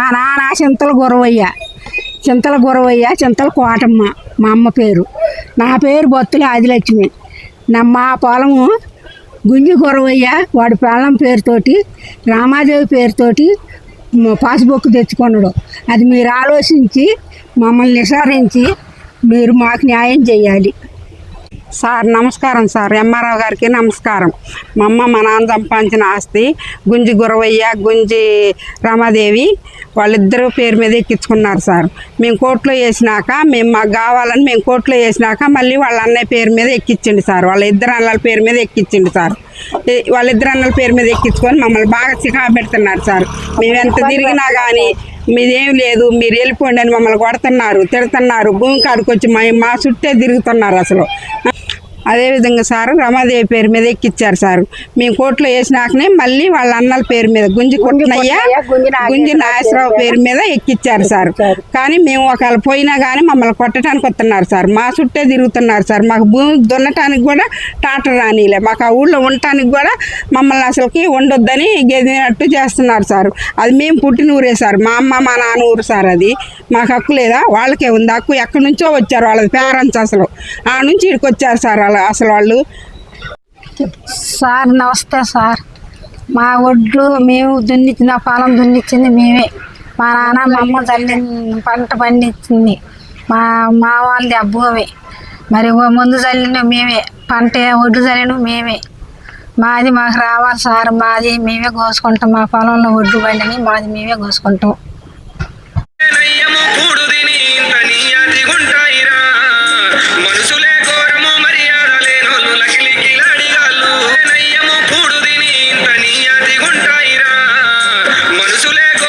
మా నాన్న చింతల గురవయ్య. చింతల గురవయ్య చింతల కోటమ్మ మా అమ్మ పేరు. నా పేరు బొత్తుల ఆదిలక్ష్మి. నా మా పొలము గుంజి గురవయ్య వాడి పెళ్ళం పేరుతోటి రామాదేవి పేరుతోటి పాస్బుక్ తెచ్చుకున్నాడు అది మీరు ఆలోచించి మమ్మల్ని నిసారించి మీరు మాకు న్యాయం చేయాలి. సార్ నమస్కారం సార్. ఎంఆర్ఓ గారికి నమస్కారం. మా అమ్మ మా నాన్న సంపాదించిన ఆస్తి గుంజి గురవయ్య గుంజి రమాదేవి వాళ్ళిద్దరూ పేరు మీద ఎక్కించుకున్నారు సార్. మేము కోర్టులో వేసినాక మేము మాకు కావాలని మేము కోర్టులో వేసినాక మళ్ళీ వాళ్ళ అన్నయ్య పేరు మీద ఎక్కించండి సార్. వాళ్ళ ఇద్దరు అన్నల పేరు మీద ఎక్కించండి సార్. వాళ్ళిద్దరు అన్నల పేరు మీద ఎక్కించుకొని మమ్మల్ని బాగా చికా పెడుతున్నారు సార్. మేము ఎంత తిరిగినా కానీ మీదేం లేదు మీరు వెళ్ళిపోండి అని మమ్మల్ని కొడుతున్నారు తిడుతున్నారు. భూమి కాడికి వచ్చి మా మా చుట్టే తిరుగుతున్నారు అసలు. అదేవిధంగా సార్ రమాదేవి పేరు మీద ఎక్కిచ్చారు సార్. మేము కోర్టులో వేసినాకనే మళ్ళీ వాళ్ళ అన్నల పేరు మీద గుంజి కుట్టనయ్య గుంజి నాగేశ్వరరావు పేరు మీద ఎక్కిచ్చారు సార్. కానీ మేము ఒకవేళ పోయినా కానీ మమ్మల్ని కొట్టడానికి వస్తున్నారు సార్. మా చుట్టే తిరుగుతున్నారు సార్. మాకు భూమి దున్నటానికి కూడా టాటర్ రానిలే. మాకు ఆ ఊళ్ళో ఉండటానికి కూడా మమ్మల్ని అసలుకి ఉండొద్దని గెదినట్టు చేస్తున్నారు సార్. అది మేము పుట్టిన ఊరే సార్. మా అమ్మ మా నాన్న ఊరు సార్ అది. మాకు హక్కు లేదా? వాళ్ళకే ఉంది. హక్కు ఎక్కడి నుంచో వచ్చారు వాళ్ళది పేరెంట్స్ అసలు. ఆ నుంచి ఇక్కడికి వచ్చారు సార్ వాళ్ళ అసలు వాళ్ళు? సార్ నమస్తే సార్. మా ఒడ్లు మేము దున్నిచ్చిన పొలం దున్నిచ్చింది మేమే. మా నాన్న మా అమ్మ తల్లి పంట పండించింది. మా మా వాళ్ళది భూమి మరి ముందు చల్లిన మేమే. పంట ఒడ్డు చల్లిన మేమే. మాది మాకు రావాలి సార్. మాది మేమే కోసుకుంటాం. మా పొలంలో ఒడ్డు బండిని మాది మేమే కోసుకుంటాం.